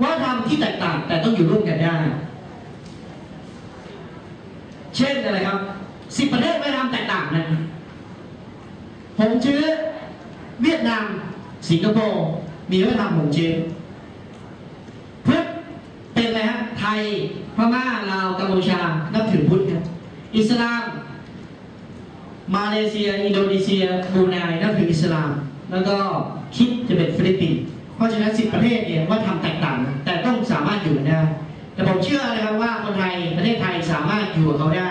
วัฒนธรรมที่แตกต่างแต่ต้องอยู่ร่วมกันได้ เช่นอะไรครับสิบประเทศวัฒนธรรมแตกต่างนะผมชื้อเวียดนาม สิงคโปร์มีวัฒนธรรมผมชื้อพุทธเป็นอะไรฮะไทยพม่าลาวกัมพูชานับถือพุทธครับอิสลาม มาเลเซีย อินโดนีเซียบรูไนนับถืออิสลาม แล้วก็คิดจะเป็นฟิลิปปินส์ เพราะฉะนั้นสิบประเทศเนี่ยว่าทำแตกต่างแต่ต้องสามารถอยู่ได้แต่ผมเชื่อนะครับว่าคนไทยประเทศไทยสามารถอยู่กับเขาได้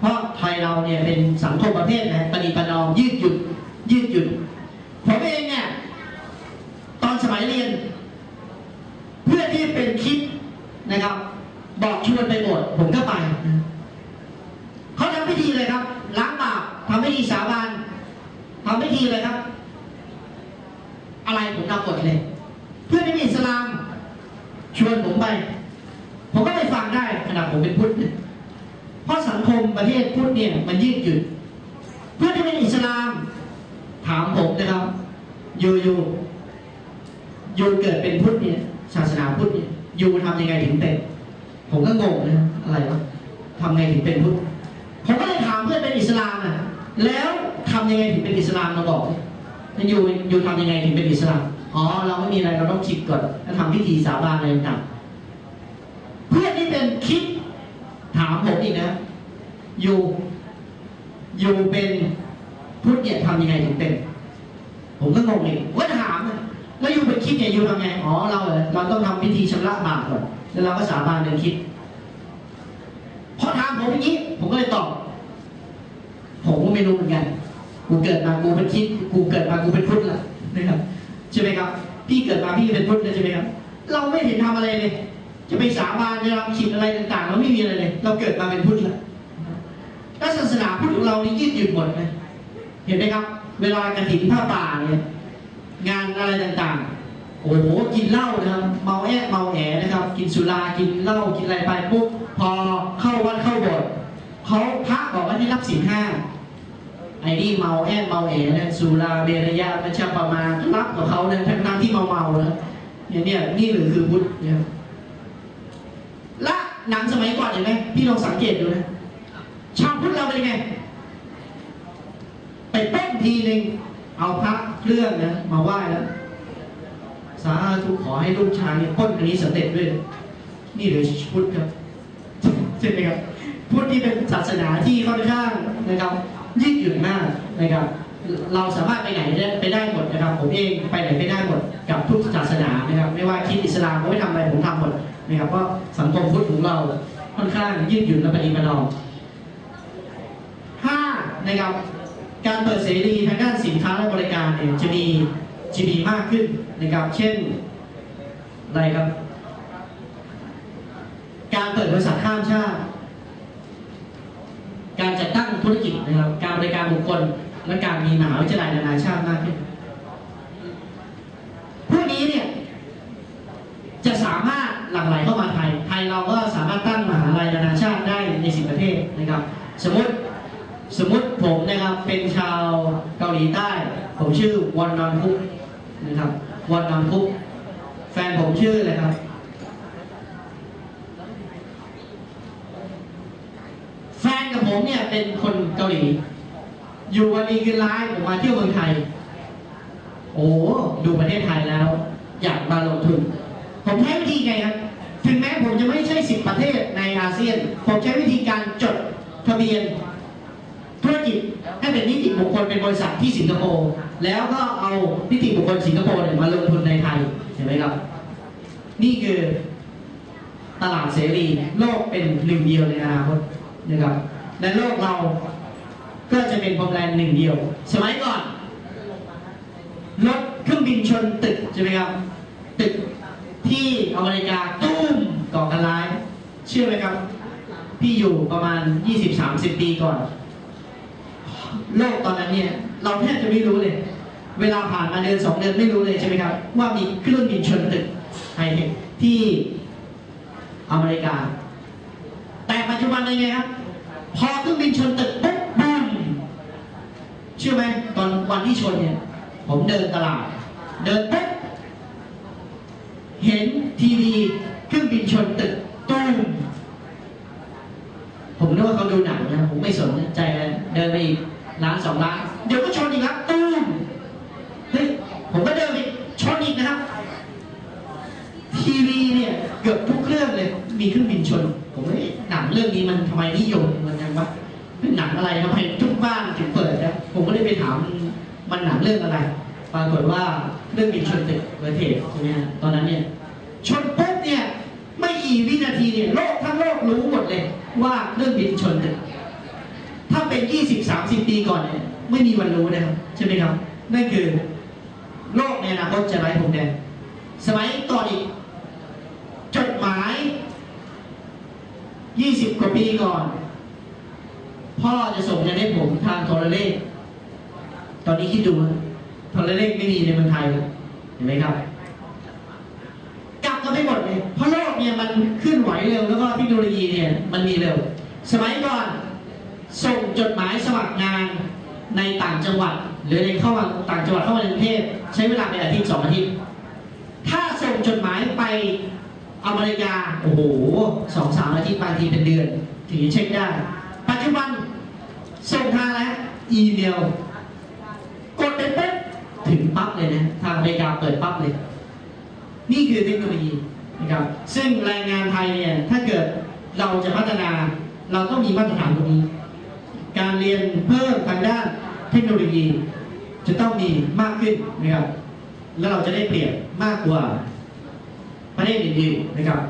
เพราะไทยเราเนี่ยเป็นสังคมประเภทนะปฏิปนอมยืดหยุ่นยืดหยุ่นผมเองเนี่ยตอนสมัยเรียน เพื่อนที่เป็นคิดนะครับ บอกชวนไปโบสถ์ผมก็ไปเขาทำพิธีเลยครับล้างบาปทำพิธีสาบานทำพิธีเลยครับ อะไรผมทำหมดเลย เพื่อนที่เป็นอิสลาม ชวนผมไป ผมก็ไปฟังได้ขณะผมเป็นพุทธเพราะสังคมประเทศพุทธเนี่ยมันยืดหยุ่นเพื่อนที่เป็นอิสลาม ถามผมนะครับยูยูยูเกิดเป็นพุทธเนี่ยศาสนาพุทธเนี่ยอยู่ทำยังไงถึงเป็นผมก็งงนะอะไรวะทำไงถึงเป็นพุทธผมก็เลยถามเพื่อนเป็นอิสลามอะแล้วทำยังไงถึงเป็นอิสลามมาบอกอยู่อยู่ทำยังไงถึงเป็นอิสลาม อ๋อเราไม่มีอะไรเราต้องคิดก่อนแล้วทำพิธีสาบานอะไรต่างเพื่อนที่เป็นคิด ถามผมอีกนะอยู่อยู่เป็นพุทธเนี่ยทำยังไงถึงเป็น ผมก็งงเองว่าถามแล้วอยู่เป็นคิดเนี่ยอยู่ทำไงอ๋อเราเหรอเราต้องทำพิธีชำระบาปก่อนแล้วเราก็สาบานเป็นคิดพอถามผมอย่างนี้ ผมก็เลยตอบผมก็ไม่รู้เหมือนกัน กูเกิดมากูเป็นคิด กูเกิดมากูเป็นพุทธละนะครับ ใช่ไหมครับ พี่เกิดมาพี่เป็นพุทธเลยใช่ไหมครับ เราไม่เห็นทำอะไรเลย จะไปสาบานจะทำขิดอะไรต่างๆเราไม่มีอะไรเลย เราเกิดมาเป็นพุทธละแล้วศาสนาพุทธของเรานี่ยืดหยุ่นหมดเลยเห็นไหมครับ เวลากระถิ่นผ้าป่าเนี่ยงานอะไรต่างๆ โอ้โหกินเหล้านะครับเมาแอะเมาแอนะครับ กินสุรากินเหล้ากินอะไรไปปุ๊บพอเข้าวัดเข้าโบสถ์เขาพระบอกว่าให้รับศีลห้า ไอ้นี่เมาแอะเมาแอเนี่ยสุราเบรยาประชาประมารับกับเขาเนี่ยทั้งที่เมาเมานะเนี่ยเนี่ยนี่หรือคือพุทธเนี่ยและหนังสมัยก่อนเห็นไหมพี่ลองสังเกตดูนะชาวพุทธเราเป็นไงไปเต้นทีหนึ่งเอาพระเครื่องนะมาไหว้แล้วสาธุขอให้ลูกชายเนี่ยพ้นอันนี้สำเร็จด้วย นี่หรือพุทธครับใช่ไหมครับพุทธที่เป็นศาสนาที่ค่อนข้างนะครับ ยืดหยุ่นมากนะครับ เราสามารถไปไหนได้ไปได้หมดนะครับ ผมเองไปไหนไปได้หมดกับทุกศาสนานะครับ ไม่ว่าคิดอิสลามผมไม่ทำอะไรผมทำหมดนะครับเพราะสังคมพุทธของเราค่อนข้างยืดหยุ่นและปฏิบัตินอมห้านะครับการเปิดเสรีทางด้านสินค้าและบริการเนี่ยจะมีจะมีมากขึ้นนะครับ เช่นอะไรครับ การเปิดบริษัทข้ามชาติ การจัด ธุรกิจนะครับ การบริการบุคคลและการมีมหาวิทยาลัยนานาชาติมากขึ้นพวกนี้เนี่ยจะสามารถหลั่งไหลเข้ามาไทย ไทยเราก็สามารถตั้งมหาลัยนานาชาติได้ในสิบประเทศนะครับ สมมติสมมติผมนะครับเป็นชาวเกาหลีใต้ ผมชื่อวอนนอนคุกนะครับวอนนอนคุก แฟนผมชื่ออะไรครับ แฟน กับผมเนี่ยเป็นคนเกาหลี อยู่วันดีคืนร้ายผมมาเที่ยวเมืองไทย โอ้ดูประเทศไทยแล้ว อยากมาลงทุน ผมใช้วิธีไงครับ ถึงแม้ผมจะไม่ใช่สิบประเทศในอาเซียน ผมใช้วิธีการจดทะเบียนธุรกิจให้เป็นนิติบุคคลเป็นบริษัทที่สิงคโปร์แล้วก็เอานิติบุคคลสิงคโปร์เนี่ยมาลงทุนในไทยเห็นไหมครับ นี่คือตลาดเสรีโลกเป็นหนึ่งเดียวในอนาคตนะครับ ในโลกเราก็จะเป็นพรมแดนหนึ่งเดียว สมัยก่อนรถเครื่องบินชนตึกใช่ไหมครับ ตึกที่อเมริกาตุ้มก่อการร้าย เชื่อไหมครับ พี่อยู่ประมาณ 20-30 ปีก่อน โลกตอนนั้นเนี่ย เราแทบจะไม่รู้เลย เวลาผ่านมาเดือนสองเดือนไม่รู้เลยใช่ไหมครับ ว่ามีเครื่องบินชนตึกไฮเทคที่อเมริกา แต่ปัจจุบันเป็นไงครับ พอเครื่องบินชนตึกปุ๊บบูมเชื่อไหมตอนวันที่ชนเนี่ย ผมเดินตลาด เดินปุ๊บเห็นทีวีเครื่องบินชนตึกตุ้มผมนึกว่าเขาดูหนังนะผมไม่สนใจเลยเดินไปอีกร้านสองร้านเดี๋ยวก็ชนอีกครับตุ้มเฮ้ยผมก็เดินไปชนอีกนะครับ ทีวีเนี่ยเกือบทุกเรื่องเลยมีเครื่องบินชน ผมว่าเอ๊ะหนั งเรื่องนี้มันทำไมนิยมมันจังวะเป็นหนังอะไรทำไมทุกบ้านถึงเปิดนะผมก็เลยไปถามมันหนังเรื่องอะไร ปรากฏว่าเรื่องบินชนตึกเวอร์เทสใช่ไหมฮะตอนนั้นเนี่ยชนปุ๊บเนี่ยไม่กี่วินาทีเนี่ยโลกทั้งโลกรู้หมดเลย ว่าเรื่องบินชนตึกถ้าเป็น 20 30 ปีก่อนเนี่ยไม่มีวันรู้นะครับใช่ไหมครับนั่นคือโลกในอนาคตจะไร้พรมแดนสมัยก่อนอีก จดหมาย 20กว่าปีก่อน พ่อจะส่งเงินให้ผมทางโทรเลข ตอนนี้คิดดูโทรเลขไม่มีในเมืองไทยเลยเห็นไหมครับกลับกันไปหมดเลยเพราะโลกเนี่ยมันเคลื่อนไหวเร็วแล้วก็เทคโนโลยีเนี่ยมันมีเร็ว สมัยก่อนส่งจดหมายสมัครงานในต่างจังหวัด หรือในเข้ามาต่างจังหวัดเข้ามาในกรุงเทพใช้เวลาเป็นอาทิตย์สองอาทิตย์ ถ้าส่งจดหมายไป อเมริกา โอ้โหสองสามอาทิตย์บางทีเป็นเดือน ถึงจะเช็คได้ ปัจจุบันส่งทางแล้วอีเมล กดไปปุ๊บถึงปั๊บเลยนะ ทางอเมริกาเปิดปั๊บเลย นี่คือเทคโนโลยีนะครับ ซึ่งแรงงานไทยเนี่ย ถ้าเกิดเราจะพัฒนา เราต้องมีมาตรฐานตรงนี้ การเรียนเพิ่มทางด้านเทคโนโลยี จะต้องมีมากขึ้นนะครับ แล้วเราจะได้เปรียบมากกว่า ประเทศอื่นๆนะครับ